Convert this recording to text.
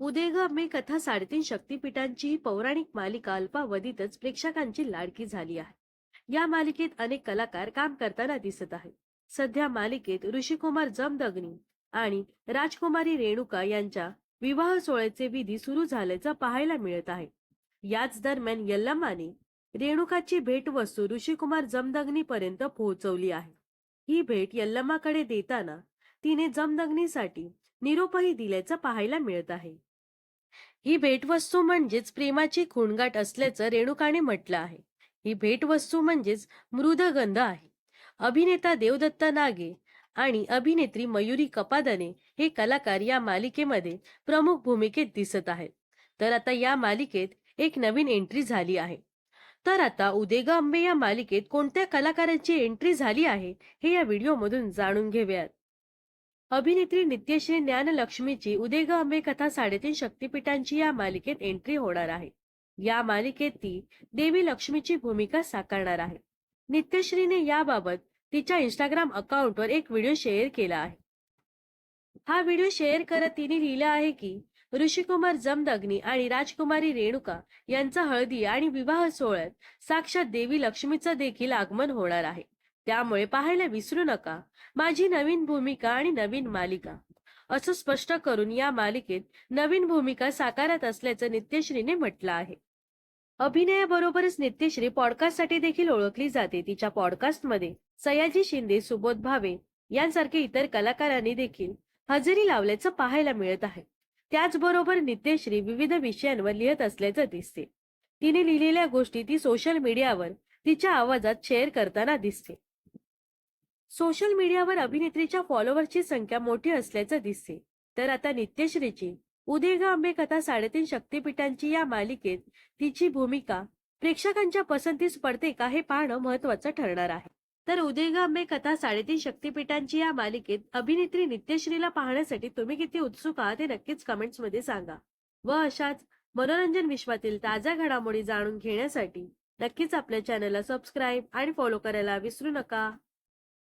उदयगामी कथा साडेतीन शक्तीपीठांची ही पौराणिक मालिका अल्पावधीतच प्रेक्षकांची लाडकी झाली आहे. या मालिकेत अनेक कलाकार काम करताना दिसत आहेत. सध्या मालिकेत ऋषिकुमार जमदग्नी आणि राजकुमारी रेणुका यांच्या विवाह सोहळ्याचे विधी सुरू झाल्याचं पाहायला मिळत आहे. याच दरम्यान यल्लमाने रेणुकाची भेटवस्तू ऋषिकुमार जमदग्नी पर्यंत पोहोचवली आहे. ही भेट यल्लमाकडे देताना तिने जमदग्नीसाठी निरोपही दिल्याचं पाहायला मिळत आहे. ही भेटवस्तू म्हणजेच प्रेमाची खूणगाठ असल्याचं रेणुकाने म्हटलं आहे. ही भेटवस्तू म्हणजेच मृदगंध आहे. अभिनेता देवदत्त नागे आणि अभिनेत्री मयुरी कपादने हे कलाकार या मालिकेमध्ये प्रमुख भूमिकेत दिसत आहेत. तर आता या मालिकेत एक नवीन एंट्री झाली आहे. तर आता उदेगा अंबे या मालिकेत कोणत्या कलाकारांची एंट्री झाली आहे हे या व्हिडिओमधून जाणून घेऊयात. अभिनेत्री नित्यश्री ज्ञानलक्ष्मीची उदेग अंबे कथा साडेतीन शक्तिपीठांची या मालिकेत एंट्री होणार आहे. या मालिकेत ती देवी लक्ष्मीची भूमिका साकारणार आहे. नित्यश्रीने याबाबत तिच्या इंस्टाग्राम अकाउंटवर एक व्हिडिओ शेअर केला आहे. हा व्हिडिओ शेअर करत तिने लिहिलं आहे की ऋषिकुमार जमदग्नी आणि राजकुमारी रेणुका यांचा हळदी आणि विवाह सोहळ्यात साक्षात देवी लक्ष्मीचं देखील आगमन होणार आहे. त्यामुळे पाहायला विसरू नका. माझी नवीन भूमिका आणि नवीन मालिका. असं स्पष्ट करून या मालिकेत नवीन भूमिका साकारत असल्याचं नित्यश्रीने म्हटलं आहे. अभिनयाबरोबरच नित्यश्री पॉडकास्टसाठी देखील ओळखली जाते. तिच्या पॉडकास्टमध्ये सयाजी शिंदे सुबोध भावे यांसारखे इतर कलाकारांनी देखील हजेरी लावल्याचं पाहायला मिळत आहे. त्याचबरोबर नित्यश्री विविध विषयांवर लिहित असल्याचं दिसते. तिने लिहिलेल्या गोष्टी ती सोशल मीडियावर तिच्या आवाजात शेअर करताना दिसते. सोशल मीडियावर अभिनेत्रीच्या फॉलोअरची संख्या मोठी असल्याचं दिसते. तर आता नित्यश्रीची उदयगा आंबे कथा साडेतीन शक्तिपीठांची या मालिकेत तिची भूमिका प्रेक्षकांच्या पसंतीस पडते का हे पाहणं महत्वाचं ठरणार आहे. तर उदयगा आंबे कथा साडेतीन शक्तीपीठांची या मालिकेत अभिनेत्री नित्यश्रीला पाहण्यासाठी तुम्ही किती उत्सुक आहात हे नक्कीच कमेंट्समध्ये सांगा. व अशाच मनोरंजन विश्वातील ताज्या घडामोडी जाणून घेण्यासाठी नक्कीच आपल्या चॅनलला सबस्क्राईब आणि फॉलो करायला विसरू नका.